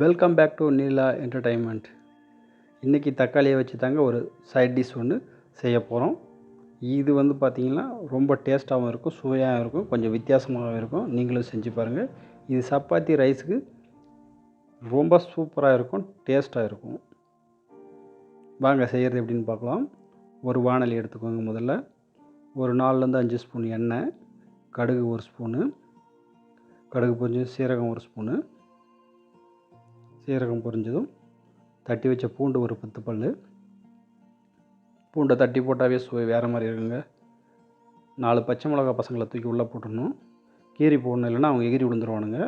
Welcome back to Neela entertainment இன்றைக்கி தக்காளியை வச்சு தாங்க ஒரு சைட் டிஷ் ஒன்று செய்ய போகிறோம் இது வந்து பார்த்திங்கன்னா ரொம்ப டேஸ்ட்டாகவும் இருக்கும் சுவையாகவும் இருக்கும் கொஞ்சம் வித்தியாசமாகவும் இருக்கும். நீங்களும் செஞ்சு பாருங்கள் இது சப்பாத்தி ரைஸுக்கு ரொம்ப சூப்பராக இருக்கும் டேஸ்ட்டாக இருக்கும். வாங்க செய்கிறது எப்படின்னு பார்க்கலாம். ஒரு வானலி எடுத்துக்கோங்க முதல்ல. ஒரு நாலுலேருந்து அஞ்சு ஸ்பூன் எண்ணெய் கடுகு ஒரு ஸ்பூனு கடுகு பொரிஞ்சு சீரகம் ஒரு ஸ்பூனு. சீரகம் பொரிஞ்சதும் தட்டி வச்ச பூண்டு ஒரு பத்து பல் பூண்டை தட்டி போட்டாவே சுவை வேறு மாதிரி இருக்குங்க. நாலு பச்சை மிளகா பசங்களை தூக்கி உள்ளே போட்டுடணும். கீரி போடணும் இல்லைன்னா அவங்க எகிரி விழுந்துருவானுங்க.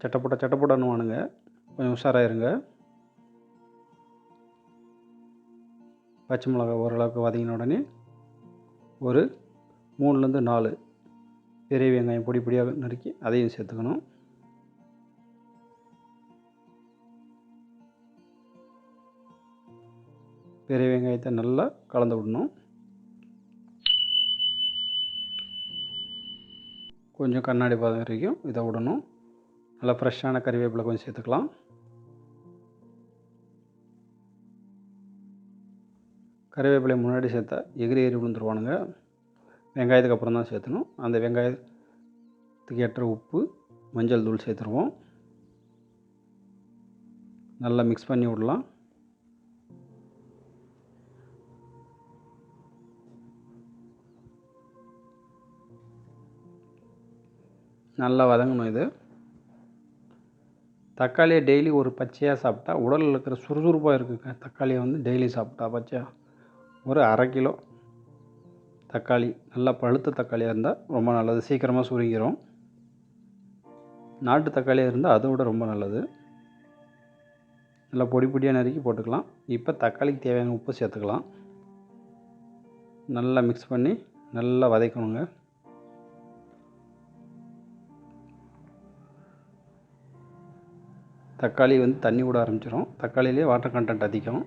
சட்டப்பட்ட சட்டப்படணுவானுங்க கொஞ்சம் உஷாராயிருங்க. பச்சை மிளகா ஓரளவுக்கு வதங்கின உடனே ஒரு மூணுலேருந்து நாலு பெரிய வெங்காயம் பொடி பொடியாக நறுக்கி அதையும் சேர்த்துக்கணும். பெரிய வெங்காயத்தை நல்லா கலந்து விடணும். கொஞ்சம் கண்ணாடி பாதம் வரைக்கும் இதை விடணும். நல்லா ஃப்ரெஷ்ஷான கறிவேப்பிலை கொஞ்சம் சேர்த்துக்கலாம். கறிவேப்பிலை முன்னாடி சேர்த்தா எகிரி எகிரி விழுந்துருவானுங்க. வெங்காயத்துக்கு அப்புறம் தான் சேர்த்தணும். அந்த வெங்காயத்துக்கு ஏற்ற உப்பு மஞ்சள் தூள் சேர்த்துருவோம். நல்லா மிக்ஸ் பண்ணி விடலாம். நல்லா வதங்கணும் இது. தக்காளியை டெய்லி ஒரு பச்சையாக சாப்பிட்டா உடலில் இருக்கிற சுறுசுறுப்பாக இருக்குங்க. தக்காளியை வந்து டெய்லி சாப்பிட்டா பச்சையாக ஒரு அரை கிலோ தக்காளி நல்லா பழுத்த தக்காளியாக இருந்தால் ரொம்ப நல்லது. சீக்கிரமாக சுருங்கிரும். நாட்டு தக்காளியாக இருந்தால் அதை விட ரொம்ப நல்லது. நல்லா பொடி பொடியாக நறுக்கி போட்டுக்கலாம். இப்போ தக்காளிக்கு தேவையான உப்பு சேர்த்துக்கலாம். நல்லா மிக்ஸ் பண்ணி நல்லா வதக்கணுங்க. தக்காளி வந்து தண்ணி விட ஆரம்பிச்சிடும் தக்காளியிலே வாட்டர் கண்டென்ட் அதிகம்.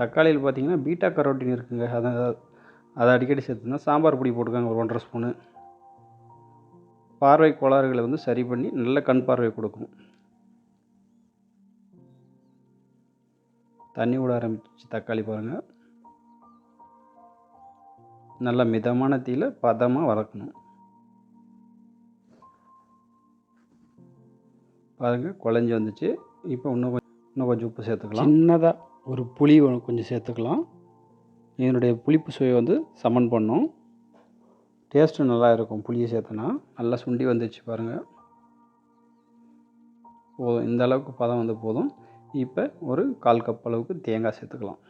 தக்காளியில் பார்த்தீங்கன்னா பீட்டா கரோட்டின் இருக்குங்க. அதை அதை அடிக்கடி சேர்த்துனா சாம்பார் பொடி போட்டுக்கோங்க ஒரு ஒன்றரை ஸ்பூனு. பார்வை கோளாறுகளை வந்து சரி பண்ணி நல்ல கண் பார்வை கொடுக்கும். தண்ணி விட ஆரம்பிச்சு தக்காளி பாருங்கள் நல்ல மிதமான தீயில் பதமாக வளர்க்கணும். பாருங்கள் குழஞ்சி வந்துச்சு. இப்போ இன்னும் கொஞ்சம் இன்னும் கொஞ்சம் உப்பு சேர்த்துக்கலாம். சின்னதாக ஒரு புளி கொஞ்சம் சேர்த்துக்கலாம். இதனுடைய புளிப்பு சுவை வந்து சமன் பண்ணும். டேஸ்ட்டு நல்லா இருக்கும் புளியை சேர்த்தனா. நல்லா சுண்டி வந்துச்சு பாருங்கள் போதும். இந்த அளவுக்கு பதம் வந்து போதும். இப்போ ஒரு கால் கப் அளவுக்கு தேங்காய் சேர்த்துக்கலாம்.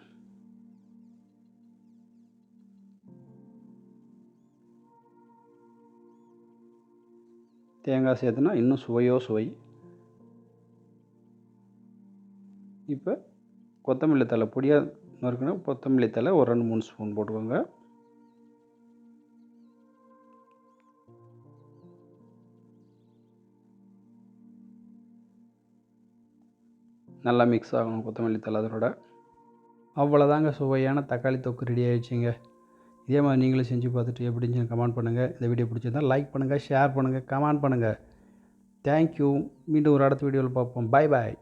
தேங்காய் சேர்த்துனா இன்னும் சுவையோ சுவை. இப்போ கொத்தமல்லி தலை பொடியாக நறுக்கணும் கொத்தமல்லி தலை ஒரு ரெண்டு மூணு ஸ்பூன் போட்டுக்கோங்க. நல்லா மிக்ஸ் ஆகணும் கொத்தமல்லி தலை அதோட. அவ்வளோதாங்க சுவையான தக்காளி தொக்கு ரெடி ஆகிடுச்சிங்க இதே மாதிரி நீங்களும் செஞ்சு பார்த்துட்டு எப்படின்னு கமெண்ட் பண்ணுங்கள் இந்த வீடியோ பிடிச்சிருந்தா லைக் பண்ணுங்கள் ஷேர் பண்ணுங்கள் கமெண்ட் பண்ணுங்கள் தேங்க்யூ மீண்டும் ஒரு அடுத்த வீடியோவில் பார்ப்போம். பாய் பாய்